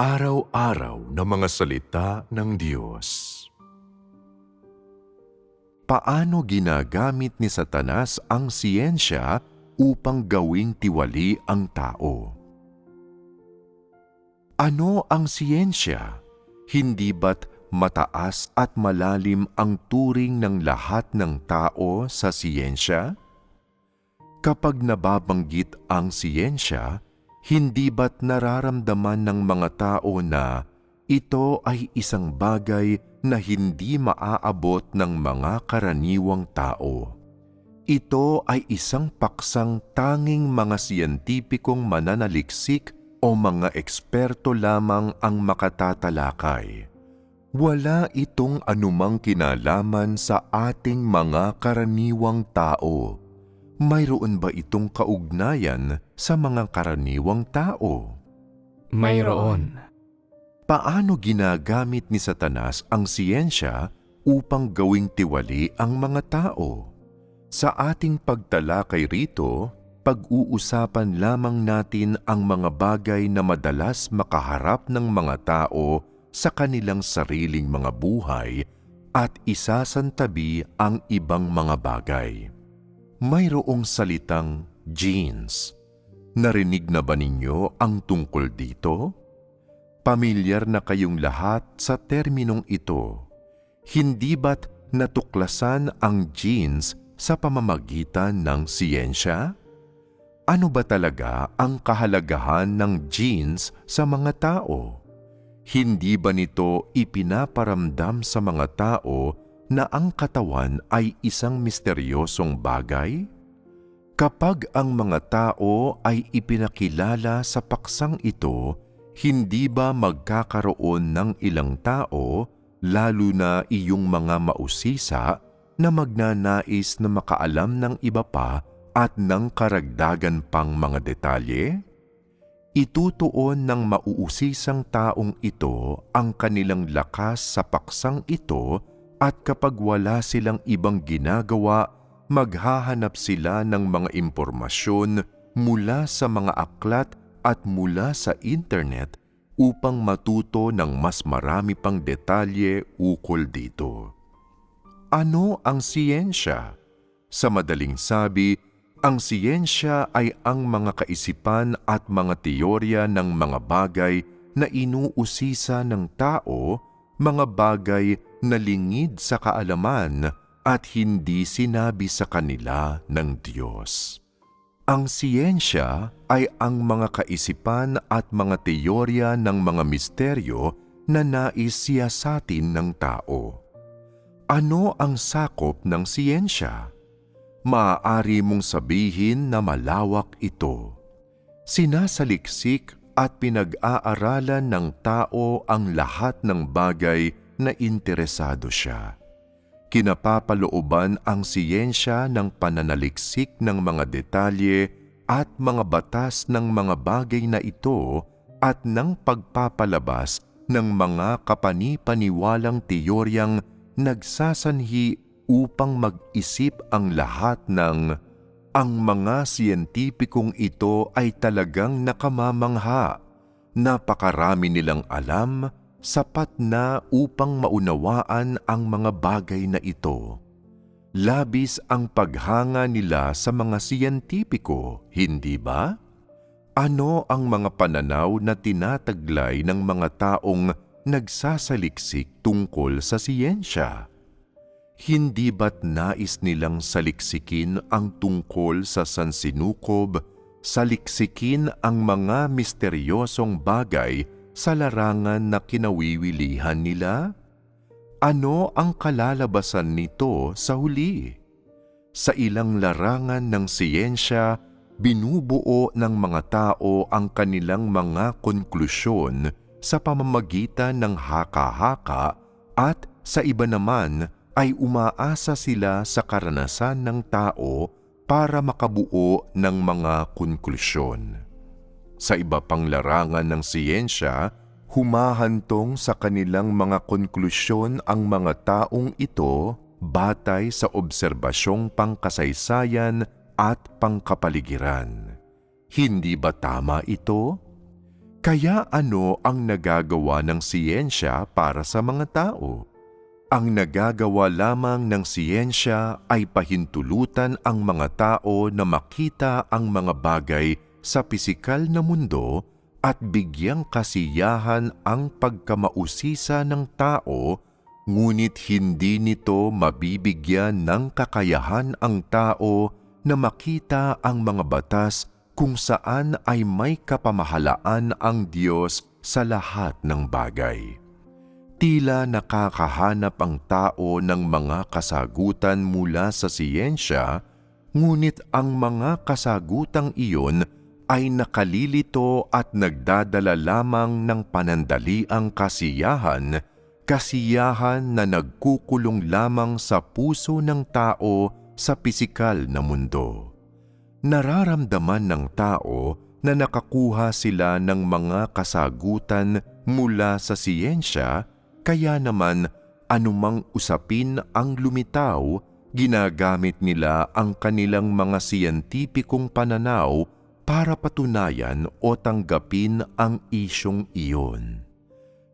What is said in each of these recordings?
Araw-araw na mga salita ng Diyos. Paano ginagamit ni Satanas ang siyensya upang gawing tiwali ang tao? Ano ang siyensya? Hindi ba't mataas at malalim ang turing ng lahat ng tao sa siyensya? Kapag nababanggit ang siyensya, hindi ba't nararamdaman ng mga tao na ito ay isang bagay na hindi maaabot ng mga karaniwang tao? Ito ay isang paksang tanging mga siyentipikong mananaliksik o mga eksperto lamang ang makatatalakay. Wala itong anumang kinalaman sa ating mga karaniwang tao. Mayroon ba itong kaugnayan sa mga karaniwang tao? Mayroon. Paano ginagamit ni Satanas ang siyensya upang gawing tiwali ang mga tao? Sa ating pagtalakay rito, pag-uusapan lamang natin ang mga bagay na madalas makaharap ng mga tao sa kanilang sariling mga buhay at isasantabi ang ibang mga bagay. Mayroong salitang genes. Narinig na ba ninyo ang tungkol dito? Pamilyar na kayong lahat sa terminong ito. Hindi ba't natuklasan ang genes sa pamamagitan ng siyensya? Ano ba talaga ang kahalagahan ng genes sa mga tao? Hindi ba nito ipinaparamdam sa mga tao na ang katawan ay isang misteryosong bagay? Kapag ang mga tao ay ipinakilala sa paksang ito, hindi ba magkakaroon ng ilang tao, lalo na iyong mga mausisa, na magnanais na makaalam ng iba pa at ng karagdagan pang mga detalye? itutuon ng mauusisang taong ito ang kanilang lakas sa paksang ito at kapag wala silang ibang ginagawa, maghahanap sila ng mga impormasyon mula sa mga aklat at mula sa internet upang matuto ng mas marami pang detalye ukol dito. Ano ang siyensya? Sa madaling sabi, ang siyensya ay ang mga kaisipan at mga teorya ng mga bagay na inuusisa ng tao, mga bagay na lingid sa kaalaman at hindi sinabi sa kanila ng Diyos. Ang siyensya ay ang mga kaisipan at mga teorya ng mga misteryo na nais siyasatin ng tao. Ano ang sakop ng siyensya? maaari mong sabihin na malawak ito. Sinasaliksik at pinag-aaralan ng tao ang lahat ng bagay na interesado siya. Kinapapalooban ang siyensya ng pananaliksik ng mga detalye at mga batas ng mga bagay na ito at ng pagpapalabas ng mga kapanipaniwalang teoryang nagsasanhi upang mag-isip ang lahat ng ang mga siyentipikong ito ay talagang nakamamangha. Napakarami nilang alam, sapat na upang maunawaan ang mga bagay na ito. Labis ang paghanga nila sa mga siyentipiko, hindi ba? Ano ang mga pananaw na tinataglay ng mga taong nagsasaliksik tungkol sa siyensya? Hindi ba't nais nilang saliksikin ang tungkol sa sansinukob, saliksikin ang mga misteryosong bagay sa larangan na kinawiwilihan nila? Ano ang kalalabasan nito sa huli? Sa ilang larangan ng siyensya, binubuo ng mga tao ang kanilang mga konklusyon sa pamamagitan ng haka-haka at sa iba naman ay umaasa sila sa karanasan ng tao para makabuo ng mga konklusyon. Sa iba pang larangan ng siyensya, humahantong sa kanilang mga konklusyon ang mga taong ito batay sa obserbasyong pangkasaysayan at pangkapaligiran. Hindi ba tama ito? Kaya ano ang nagagawa ng siyensya para sa mga tao? Ang nagagawa lamang ng siyensya ay pahintulutan ang mga tao na makita ang mga bagay sa pisikal na mundo at bigyang kasiyahan ang pagkamausisa ng tao, ngunit hindi nito mabibigyan ng kakayahan ang tao na makita ang mga batas kung saan ay may kapamahalaan ang Diyos sa lahat ng bagay. Tila nakakahanap ang tao ng mga kasagutan mula sa siyensya, ngunit ang mga kasagutang iyon ay nakalilito at nagdadala lamang ng panandaliang kasiyahan, kasiyahan na nagkukulong lamang sa puso ng tao sa pisikal na mundo. Nararamdaman ng tao na nakakuha sila ng mga kasagutan mula sa siyensya, kaya naman anumang usapin ang lumitaw, ginagamit nila ang kanilang mga siyentipikong pananaw para patunayan o tanggapin ang isyong iyon.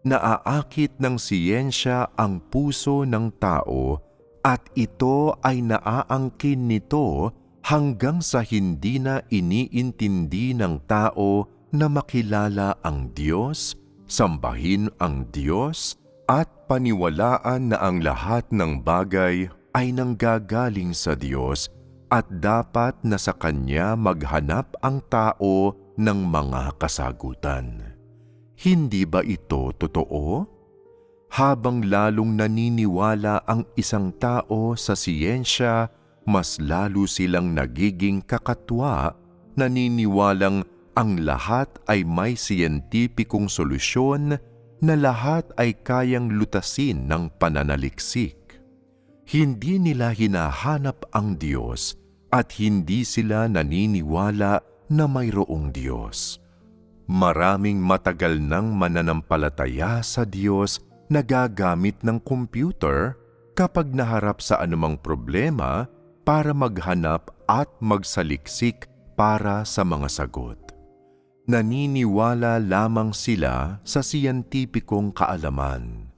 Naaakit ng siyensya ang puso ng tao at ito ay naaangkin nito hanggang sa hindi na iniintindi ng tao na makilala ang Diyos, sambahin ang Diyos, at paniwalaan na ang lahat ng bagay ay nanggagaling sa Diyos at dapat na sa Kanya maghanap ang tao ng mga kasagutan. Hindi ba ito totoo? Habang lalong naniniwala ang isang tao sa siyensya, mas lalo silang nagiging kakatwa, naniniwalang ang lahat ay may siyentipikong solusyon na lahat ay kayang lutasin ng pananaliksik. Hindi nila hinahanap ang Diyos at hindi sila naniniwala na mayroong Diyos. Maraming matagal nang mananampalataya sa Diyos na gagamit ng computer kapag naharap sa anumang problema para maghanap at magsaliksik para sa mga sagot. Naniniwala lamang sila sa siyentipikong kaalaman.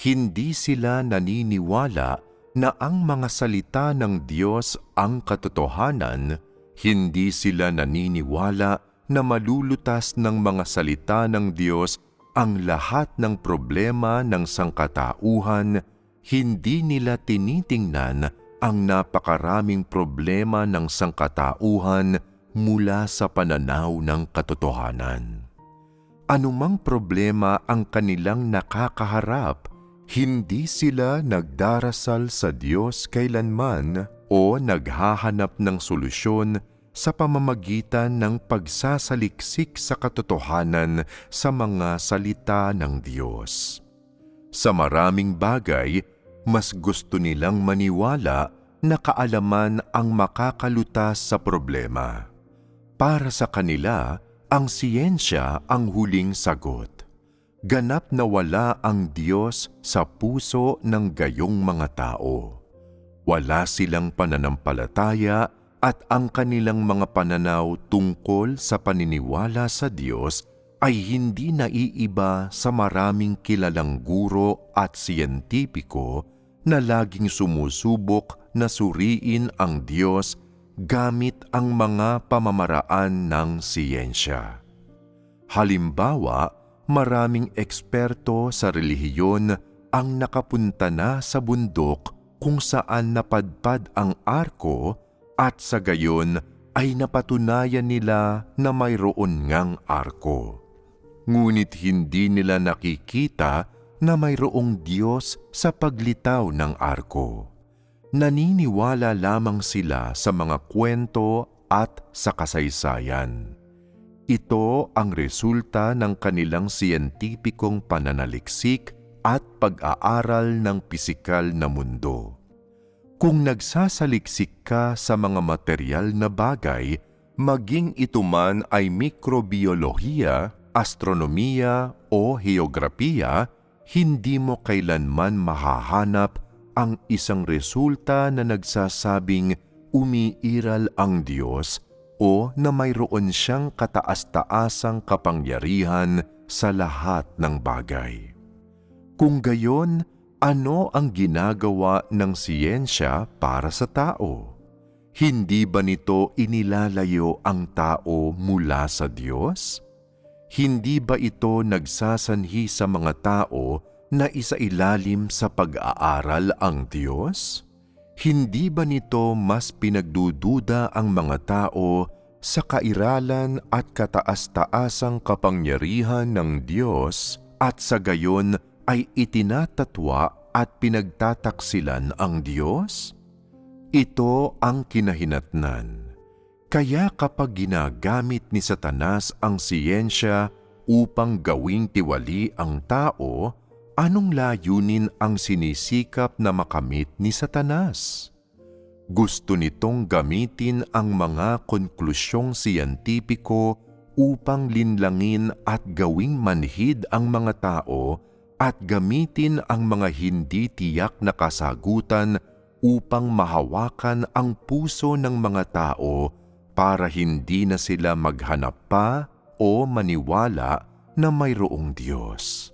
Hindi sila naniniwala na ang mga salita ng Diyos ang katotohanan, hindi sila naniniwala na malulutas ng mga salita ng Diyos ang lahat ng problema ng sangkatauhan, hindi nila tinitingnan ang napakaraming problema ng sangkatauhan mula sa pananaw ng katotohanan. Anumang problema ang kanilang nakakaharap, hindi sila nagdarasal sa Diyos kailanman o naghahanap ng solusyon sa pamamagitan ng pagsasaliksik sa katotohanan sa mga salita ng Diyos. Sa maraming bagay, mas gusto nilang maniwala na kaalaman ang makakalutas sa problema. Para sa kanila, ang siyensya ang huling sagot. Ganap na wala ang Diyos sa puso ng gayong mga tao. Wala silang pananampalataya at ang kanilang mga pananaw tungkol sa paniniwala sa Diyos ay hindi naiiba sa maraming kilalang guro at siyentipiko na laging sumusubok na suriin ang Diyos gamit ang mga pamamaraan ng siyensya. Halimbawa, maraming eksperto sa relihiyon ang nakapunta na sa bundok kung saan napadpad ang arko at sa gayon ay napatunayan nila na mayroon ngang arko. Ngunit hindi nila nakikita na mayroong Diyos sa paglitaw ng arko naniniwala lamang sila sa mga kwento at sa kasaysayan. Ito ang resulta ng kanilang siyentipikong pananaliksik at pag-aaral ng pisikal na mundo. Kung nagsasaliksik ka sa mga material na bagay, maging ito man ay mikrobiolohiya, astronomiya o heograpiya, hindi mo kailanman mahahanap ang isang resulta na nagsasabing umiiral ang Diyos o na mayroon siyang kataas-taasang kapangyarihan sa lahat ng bagay. Kung gayon, ano ang ginagawa ng siyensya para sa tao? Hindi ba nito inilalayo ang tao mula sa Diyos? Hindi ba ito nagsasanhi sa mga tao na isailalim sa pag-aaral ang Diyos? Hindi ba nito mas pinagdududa ang mga tao sa kairalan at kataas-taasang kapangyarihan ng Diyos at sa gayon ay itinatatwa at pinagtataksilan ang Diyos? Ito ang kinahinatnan. Kaya kapag ginagamit ni Satanas ang siyensya upang gawing tiwali ang tao, anong layunin ang sinisikap na makamit ni Satanas? Gusto nitong gamitin ang mga konklusyong siyentipiko upang linlangin at gawing manhid ang mga tao at gamitin ang mga hindi tiyak na kasagutan upang mahawakan ang puso ng mga tao para hindi na sila maghanap pa o maniwala na mayroong Diyos.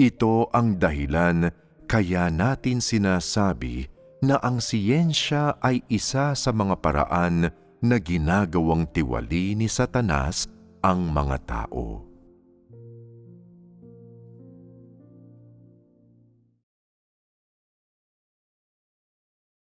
Ito ang dahilan kaya natin sinasabi na ang siyensya ay isa sa mga paraan na ginagawang tiwali ni Satanas ang mga tao.